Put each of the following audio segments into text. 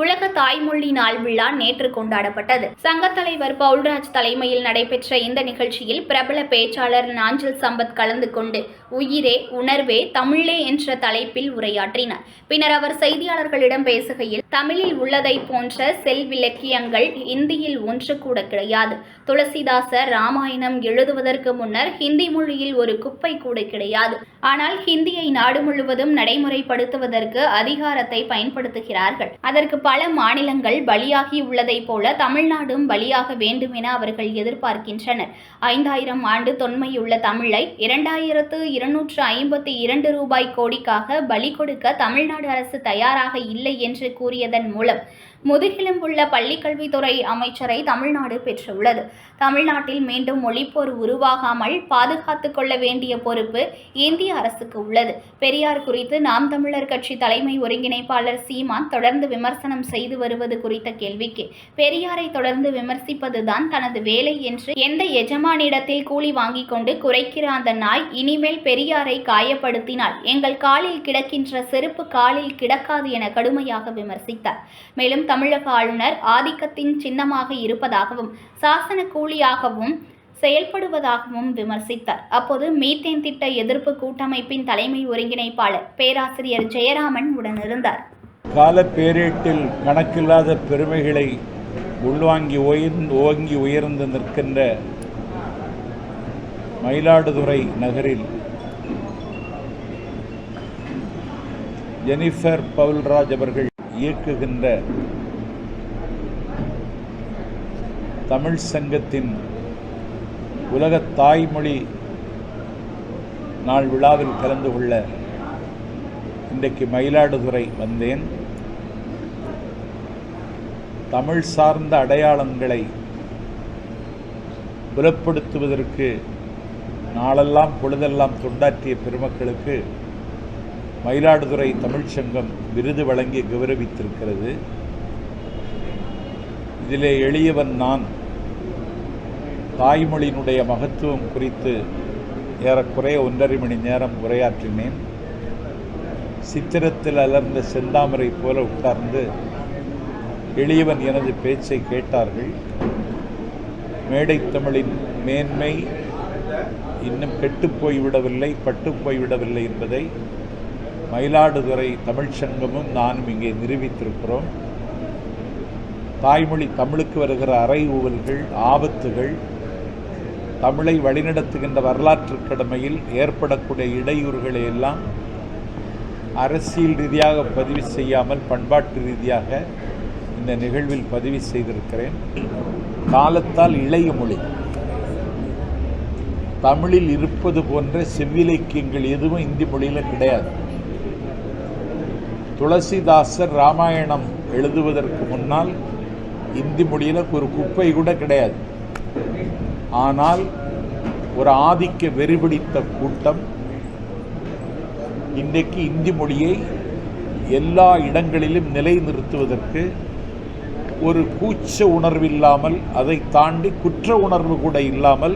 உலக தாய்மொழி நாள் விழா நேற்று கொண்டாடப்பட்டது. சங்க தலைவர் பவுல்ராஜ் தலைமையில் நடைபெற்ற இந்த நிகழ்ச்சியில் பிரபல பேச்சாளர் நாஞ்சல் சம்பத் கலந்து கொண்டு உயிரே உணர்வே தமிழே என்ற தலைப்பில் உரையாற்றினார். பின்னர் அவர் செய்தியாளர்களிடம் பேசுகையில் தமிழில் உள்ளதை போன்ற செல்விலக்கியங்கள் இந்தியில் ஒன்று கூட கிடையாது. துளசிதாசர் ராமாயணம் எழுதுவதற்கு முன்னர் ஹிந்தி மொழியில் ஒரு குப்பை கூட கிடையாது. ஆனால் ஹிந்தியை நாடு முழுவதும் நடைமுறைப்படுத்துவதற்கு அதிகாரத்தை பயன்படுத்துகிறார்கள். அதற்கு பல மாநிலங்கள் பலியாகி உள்ளதைப் போல தமிழ்நாடும் பலியாக வேண்டும் என அவர்கள் எதிர்பார்க்கின்றனர். ஐந்தாயிரம் ஆண்டு தொன்மையுள்ள தமிழை இரண்டாயிரத்து இருநூற்று ஐம்பத்தி இரண்டு ரூபாய் கோடிக்காக பலி கொடுக்க தமிழ்நாடு அரசு தயாராக இல்லை என்று கூறியதன் மூலம் முதுகெலும்புள்ள பள்ளிக்கல்வித்துறை அமைச்சரை தமிழ்நாடு பெற்றுள்ளது. தமிழ்நாட்டில் மீண்டும் மொழிப்போர் உருவாகாமல் பாதுகாத்து கொள்ள வேண்டிய பொறுப்பு இந்திய அரசுக்கு உள்ளது. பெரியார் குறித்து நாம் தமிழர் கட்சி தலைமை ஒருங்கிணைப்பாளர் சீமான் தொடர்ந்து விமர்சனம் செய்து வருவது குறித்த கேள்விக்கு பெரியாரை தொடர்ந்து விமர்சிப்பதுதான் தனது வேலை என்று எந்த எஜமானிடத்தில் கூலி வாங்கிக் கொண்டு குறைக்கிற அந்த நாய் இனிமேல் பெரியாரை காயப்படுத்தினால் எங்கள் காலில் கிடக்கின்ற செருப்பு காலில் கிடக்காது என கடுமையாக விமர்சித்தார். மேலும் தமிழக ஆளுநர் ஆதிக்கத்தின் சின்னமாக இருப்பதாகவும் சாசன கூலியாகவும் செயல்படுவதாகவும் விமர்சித்தார். அப்போது மீத்தேன் திட்ட எதிர்ப்பு கூட்டமைப்பின் தலைமை ஒருங்கிணைப்பாளர் பேராசிரியர் ஜெயராமன் உடனிருந்தார். கால பேரீட்டில் கணக்கில்லாத பெருமைகளை உள்வாங்கி உயர்ந்து ஓங்கி உயர்ந்து நிற்கின்ற மயிலாடுதுறை நகரில் ஜெனிஃபர் பவுல்ராஜ் அவர்கள் இயக்குகின்ற தமிழ் சங்கத்தின் உலக தாய்மொழி நாள் விழாவில் கலந்து கொள்ள இன்றைக்கு மயிலாடுதுறை வந்தேன். தமிழ் சார்ந்த அடையாளங்களை புலப்படுத்துவதற்கு நாளெல்லாம் பொழுதெல்லாம் தொண்டாற்றிய பெருமக்களுக்கு மயிலாடுதுறை தமிழ்ச்சங்கம் விருது வழங்கி கௌரவித்திருக்கிறது. இதிலே எளியவன் நான். தாய்மொழியினுடைய மகத்துவம் குறித்து ஏறக்குறைய ஒன்றரை மணி நேரம் உரையாற்றினேன். சித்திரத்தில் அலர்ந்த செந்தாமரை போல உட்கார்ந்து எளியவன் எனது பேச்சை கேட்டார்கள். மேடைத்தமிழின் மேன்மை இன்னும் கெட்டுப் போய்விடவில்லை பட்டுப் போய்விடவில்லை என்பதை மயிலாடுதுறை தமிழ்ச்சங்கமும் நானும் இங்கே நிரூபித்திருக்கிறோம். தாய்மொழி தமிழுக்கு வருகிற அறை ஊவல்கள் ஆபத்துகள் தமிழை வழிநடத்துகின்ற வரலாற்று கடமையில் ஏற்படக்கூடிய இடையூறுகளை எல்லாம் அரசியல் ரீதியாக பதிவு செய்யாமல் பண்பாட்டு ரீதியாக இந்த நிகழ்வில் பதிவு செய்திருக்கிறேன். காலத்தால் இளைய மொழி. தமிழில் இருப்பது போன்ற செவ்விலக்கியங்கள் எதுவும் இந்தி மொழியில் கிடையாது. துளசிதாசர் ராமாயணம் எழுதுவதற்கு முன்னால் இந்தி மொழியில் ஒரு குப்பை கூட கிடையாது. ஆனால் ஒரு ஆதிக்க வெறிபிடித்த கூட்டம் இன்றைக்கு இந்தி மொழியை எல்லா இடங்களிலும் நிலைநிறுத்துவதற்கு ஒரு கூச்ச உணர்வில்லாமல் அதை தாண்டி குற்ற உணர்வு கூட இல்லாமல்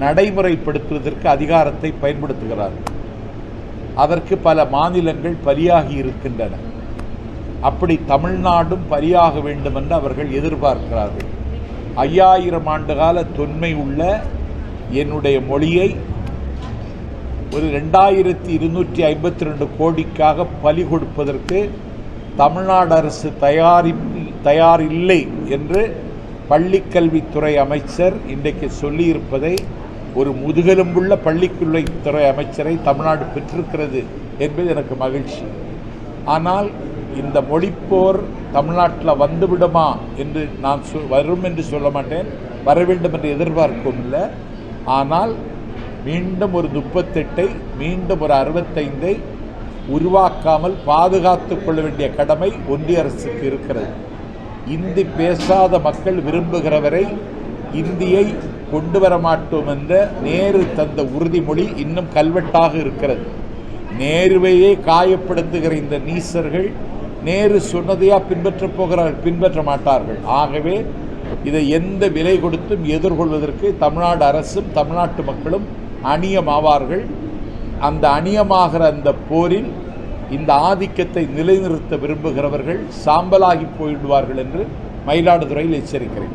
நடைமுறைப்படுத்துவதற்கு அதிகாரத்தை பயன்படுத்துகிறார்கள் அதற்கு பல மாநிலங்கள் பலியாகி இருக்கின்றன. அப்படி தமிழ்நாடும் பலியாக வேண்டும் என்று அவர்கள் எதிர்பார்க்கிறார்கள். ஐயாயிரம் ஆண்டுகால தொன்மை உள்ள என்னுடைய மொழியை ஒரு ரெண்டாயிரத்தி இருநூற்றி ஐம்பத்தி ரெண்டு கோடிக்காக பலி கொடுப்பதற்கு தமிழ்நாடு அரசு தயாரி தயார் இல்லை என்று பள்ளிக்கல்வித்துறை அமைச்சர் இன்றைக்கு சொல்லியிருப்பதை ஒரு முதுகெலும்புள்ள பள்ளிக்கல்வித்துறை அமைச்சரை தமிழ்நாடு பெற்றிருக்கிறது என்பது எனக்கு மகிழ்ச்சி. ஆனால் இந்த மொழிப்போர் தமிழ்நாட்டில் வந்துவிடுமா என்று நான் சொ வரும் என்று சொல்ல மாட்டேன். வர வேண்டும் என்று எதிர்பார்க்கும் இல்லை. ஆனால் மீண்டும் ஒரு முப்பத்தெட்டை மீண்டும் ஒரு அறுபத்தைந்தை உருவாக்காமல் பாதுகாத்து கொள்ள வேண்டிய கடமை ஒன்றிய அரசுக்கு இருக்கிறது. இந்தி பேசாத மக்கள் விரும்புகிறவரை இந்தியை கொண்டு வர மாட்டோம் என்ற நேரு தந்த உறுதிமொழி இன்னும் கல்வெட்டாக இருக்கிறது. நேருவையே காயப்படுத்துகிற இந்த நீசர்கள் நேரு சொன்னதையா பின்பற்றப் போகிறார்கள் பின்பற்ற மாட்டார்கள். ஆகவே இதை எந்த விலை கொடுத்தும் எதிர்கொள்வதற்கு தமிழ்நாடு அரசும் தமிழ்நாட்டு மக்களும் அணியமாவார்கள். அந்த அணியமாகிற அந்த போரில் இந்த ஆதிக்கத்தை நிலைநிறுத்த விரும்புகிறவர்கள் சாம்பலாகி போயிடுவார்கள் என்று மயிலாடுதுறையில் எச்சரிக்கிறேன்.